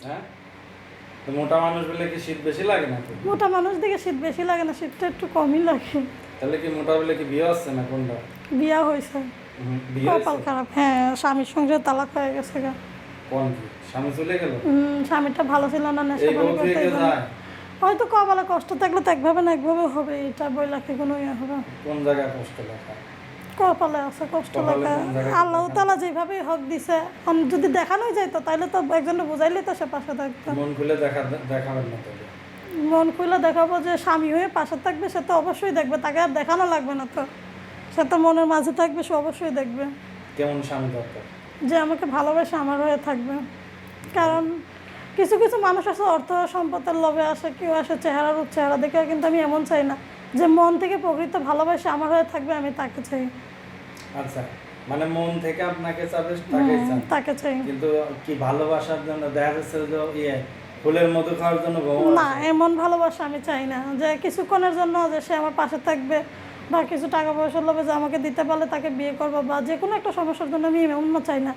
হ্যাঁ? তো মোটা মানুষ বলে কি শীত বেশি লাগে না মোটা মানুষ শীত বেশি লাগে না শীতটা একটু কমই লাগে। তাহলে কি মোটা বলে কি বিয়ে হচ্ছে না কোনটা? বিয়া হয়েছে। কপাল খারাপ হ্যাঁ স্বামীর সঙ্গে তালাক হয়ে গেছে গা। কোন স্বামী চলে গেল? উম, স্বামীটা ভালো ছিল না নেশা করতে হয়তো কপালে কষ্ট থাকলে তো একভাবে না একভাবে হবে এটা বই লাখে কোনো ইয়ে হবে? কোন জায়গায় কষ্ট লেখা? কপালে আছে কষ্ট লাগা। আল্লাহ তালা যেভাবে হক দিছে যদি দেখানোই যাইতো তাহলে তো একজনে বুঝাইলে তো সে পাশে থাকতো। মন খুলে দেখা দেখাবেন না মন খুলে দেখাবো যে স্বামী হয়ে পাশে থাকবে সে তো অবশ্যই দেখবে তাকে আর দেখানো লাগবে না তো। সে তো মনের মাঝে থাকবে সে অবশ্যই দেখবে। কেমন স্বামী দরকার? যে আমাকে ভালোবাসে আমার হয়ে থাকবে। কারণ কিছু কিছু মানুষ আছে অর্থ সম্পদের লোভে আসে কেউ আসে চেহারা রূপ চেহারা দেখে কিন্তু আমি এমন চাই না। যে মন থেকে প্রকৃত ভালোবাসে আমার হয়ে থাকবে আমি তাকে চাই। আচ্ছা মানে মন থেকে আপনাকে চাবে তাকে চান তাকে চাই। কিন্তু কি ভালোবাসার জন্য দেখা যাচ্ছে যে ইয়ে ফুলের মধু খাওয়ার জন্য না এমন ভালোবাসা আমি চাই না। যে কিছুক্ষণের জন্য যে সে আমার পাশে থাকবে বা কিছু টাকা পয়সা লোভে যে আমাকে দিতে পারলে তাকে বিয়ে করব বা যে কোনো একটা সমস্যার জন্য আমি এমন চাই না।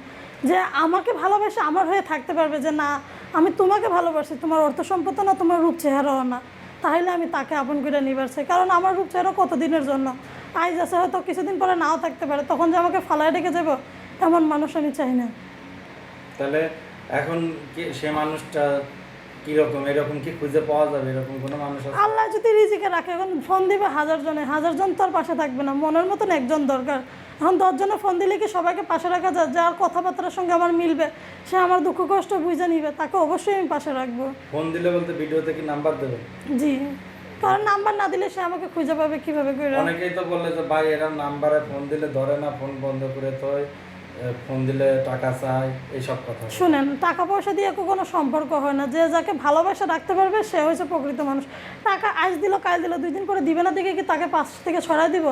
যে আমাকে ভালোবাসে আমার হয়ে থাকতে পারবে যে না আমি তোমাকে ভালোবাসি তোমার অর্থ সম্পদ না তোমার রূপ চেহারাও না। তাহলে আমি তাকে আপন করে নিবার চাই। কারণ আমার রূপ চেহারা কতদিনের জন্য। আইজ আছে হয়তো কিছুদিন পরে নাও থাকতে পারে, তখন যে আমাকে ফালায় ডেকে যাব, এমন মানুষ আমি চাই না। তাহলে এখন সে মানুষটা কীরকম এরকম কি খুঁজে পাওয়া যাবে? এরকম কোনো মানুষ আল্লাহ যদি রিজিকে রাখে এখন ফোন দিবে হাজার জনে হাজার জন তোর পাশে থাকবে না মনের মতন একজন দরকার। এখন দশজনে ফোন দিলে কি সবাইকে পাশে রাখা যায়? যার কথাবার্তার সঙ্গে আমার মিলবে সে আমার দুঃখ কষ্ট বুঝে নিবে তাকে অবশ্যই আমি পাশে রাখব। ফোন দিলে বলতে ভিডিওতে কি নাম্বার দেবে? জি। কারণ নাম্বার না দিলে সে আমাকে খুঁজে পাবে কীভাবে করে? অনেকেই তো বললে যে ভাই এরা নাম্বারে ফোন দিলে ধরে না ফোন বন্ধ করে তো ফোন দিলে টাকা চাই এইসব কথা। শুনেন টাকা পয়সা দিয়ে কোনো সম্পর্ক হয় না। যে যাকে ভালোবাসা রাখতে পারবে সে হয়েছে প্রকৃত মানুষ। টাকা আজ দিল কাল দিল দুই দিন পরে দিবে না দিকে কি তাকে পাশ থেকে ছড়াই দিব?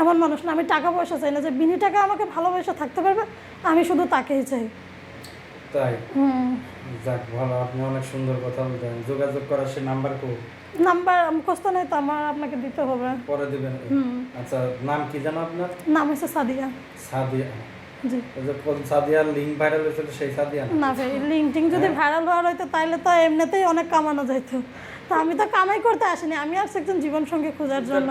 এমন মানুষ না। আমি টাকা পয়সা চাই না যে বিনি টাকা আমাকে ভালোবাসা থাকতে পারবে আমি শুধু তাকেই চাই। তাই? যাক ভালো। আপনি অনেক সুন্দর কথা বলতেন যোগাযোগ করার সে নাম্বার কো? নাম্বার মুখস্থ নেই তো আমার আপনাকে দিতে হবে। পরে দিবেন। আচ্ছা নাম কি জানো আপনার? নাম হচ্ছে সাদিয়া। সাদিয়া। না? ভাই লিঙ্কটিং যদি ভাইরাল হওয়ার হইতো তাহলে তো এমনিতেই অনেক কামানো যাইতো। তো আমি তো কামাই করতে আসিনি আমি আসছি একজন খোঁজার জন্য।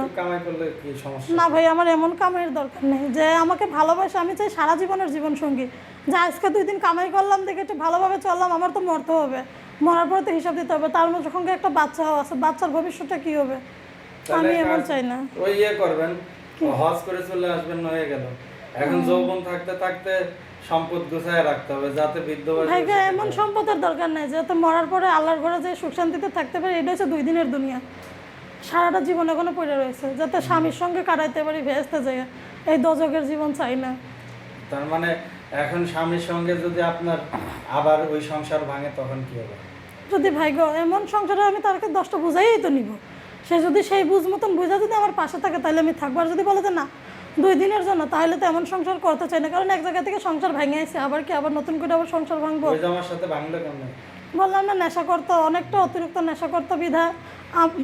না ভাই আমার এমন কামাইয়ের দরকার নেই যে আমাকে ভালোবাসে আমি চাই সারা জীবনের জীবন সঙ্গী। যে আজকে দুই দিন কামাই করলাম দেখে একটু ভালোভাবে চললাম আমার তো মরতে হবে। মরার পরে তো হিসাব দিতে হবে তার মধ্যে সঙ্গে একটা বাচ্চাও আছে বাচ্চার ভবিষ্যৎটা কি হবে? আমি এমন চাই না। ওই ইয়ে করবেন হজ করে চলে আসবেন হয়ে গেল। এখন যৌবন থাকতে থাকতে সম্পদ গুছায় রাখতে হবে যাতে বৃদ্ধ ভাইকে এমন সম্পদের দরকার নেই যেহেতু মরার পরে আল্লাহর ঘরে যে সুখ শান্তিতে থাকতে পারে এটা হচ্ছে দুই দিনের দুনিয়া। সারাটা জীবন এখনও পড়ে রয়েছে যাতে স্বামীর সঙ্গে কাটাইতে পারি ভেস্তে যায় এই দজকের জীবন চাই না। তার মানে এখন স্বামীর সঙ্গে যদি আপনার আবার ওই সংসার ভাঙে তখন কি হবে? যদি ভাইগো এমন সংসারে আমি তারকে দশটা বুঝাই তো নিব। সে যদি সেই বুঝ মতন বুঝা যদি আমার পাশে থাকে তাহলে আমি থাকব। আর যদি বলে যে না দুই দিনের জন্য তাহলে তো এমন সংসার করতে চাই না। কারণ এক জায়গা থেকে সংসার ভেঙে আসছে আবার কি আবার নতুন করে আবার সংসার ভাঙবো? ওই জামার সাথে ভাঙলে কেমন? বললাম না নেশা করতো অনেকটা অতিরিক্ত নেশা করতো বিধা।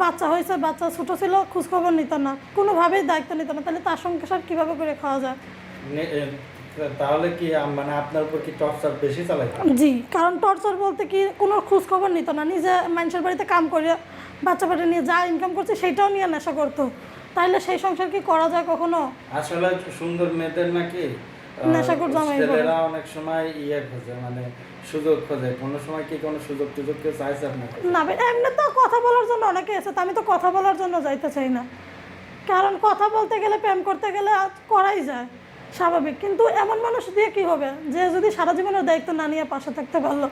বাচ্চা হয়েছে বাচ্চা ছোটো ছিল খোঁজখবর নিত না কোনোভাবেই দায়িত্ব নিত না। তাহলে তার সংসার কীভাবে করে খাওয়া যায়? তাহলে কি মানে আপনার উপর কি টর্চার বেশি চালাইতো? জি কারণ টর্চার বলতে কি কোনো খোঁজ খবর নিত না। নিজে মানুষের বাড়িতে কাম করে বাচ্চা বাচ্চা নিয়ে যা ইনকাম করছে সেটাও নিয়ে নেশা করতো। তাইলে সেই সংসার কি করা যায় কখনো? আসলে সুন্দর মেয়েদের নাকি নেশাখোর জামাই ছেলেরা অনেক সময় ইয়ে খোঁজে মানে সুযোগ খোঁজে। কোনো সময় কি কোনো সুযোগ টুযোগ কেউ চাইছে আপনার না এমনি তো কথা বলার জন্য অনেকে এসে আমি তো কথা বলার জন্য যাইতে চাই না। কারণ কথা বলতে গেলে প্রেম করতে গেলে করাই যায়। স্বাভাবিক। কিন্তু এমন মানুষ দিয়ে কি হবে? যে যদি সারা জীবনের দায়িত্ব না নিয়ে পাশে থাকতে পারল।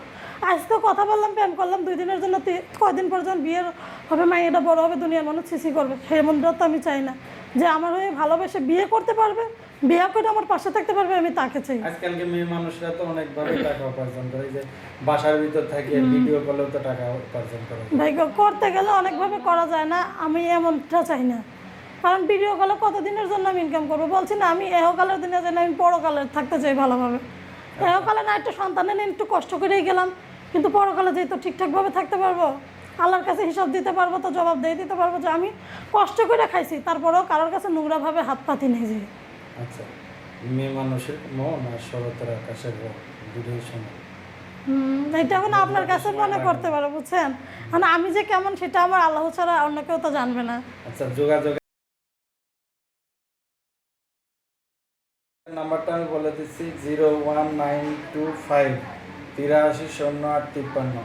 আজকে কথা বললাম প্রেম করলাম দুই দিনের জন্য কয়দিন পর্যন্ত বিয়ের হবে মা এটা বড় হবে দুনিয়ার মানুষ সিসি করবে। সেই মন্দির তো আমি চাই না। যে আমার হয়ে ভালোবেসে বিয়ে করতে পারবে বিয়ে করে আমার পাশে থাকতে পারবে আমি তাকে চাই। আজকালকে মেয়ে মানুষরা তো অনেকভাবে টাকা উপার্জন করে। যে বাসার ভিতর থাকে ভিডিও কলেও তো টাকা উপার্জন করে ভাই করতে গেলে অনেকভাবে করা যায় না আমি এমনটা চাই না। কারণ ভিডিও কলে কতদিনের জন্য আমি ইনকাম করব? বলছি না আমি এহকালের দিনে যাই না আমি পরকালে থাকতে চাই ভালোভাবে। এহকালে না একটু সন্তানের নিয়ে একটু কষ্ট করেই গেলাম কিন্তু পরকালে যেহেতু ঠিকঠাকভাবে থাকতে পারব আল্লাহর কাছে হিসাব দিতে পারব তো জবাব দিয়ে দিতে পারব যে আমি কষ্ট করে খাইছি তারপরেও কারোর কাছে নোংরাভাবে হাত পাতি নেই যে। আচ্ছা মেয়ে মানুষের মন আর শরতের আকাশের দুটোই সমান। এটা এখন আপনার কাছে মনে করতে পারো বুঝছেন? মানে আমি যে কেমন সেটা আমার আল্লাহ ছাড়া অন্য কেউ তো জানবে না। আচ্ছা যোগাযোগ নাম্বারটা আমি বলে দিচ্ছি zero one nine two five তিরাশি শূন্য আট তিপ্পান্ন।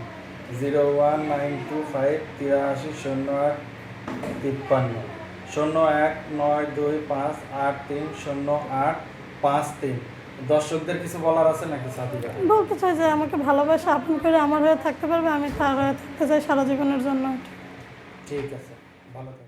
Zero one nine two five তিরাশি শূন্য আট তিপ্পান্ন। শূন্য এক নয় দুই পাঁচ আট তিন শূন্য আট পাঁচ তিন। দর্শকদের কিছু বলার আছে নাকি সাথীরা বলতে চাই যে আমাকে ভালোবাসা আপন করে আমার হয়ে থাকতে পারবে আমি তার হয়ে থাকতে চাই সারা জীবনের জন্য। ঠিক আছে ভালো।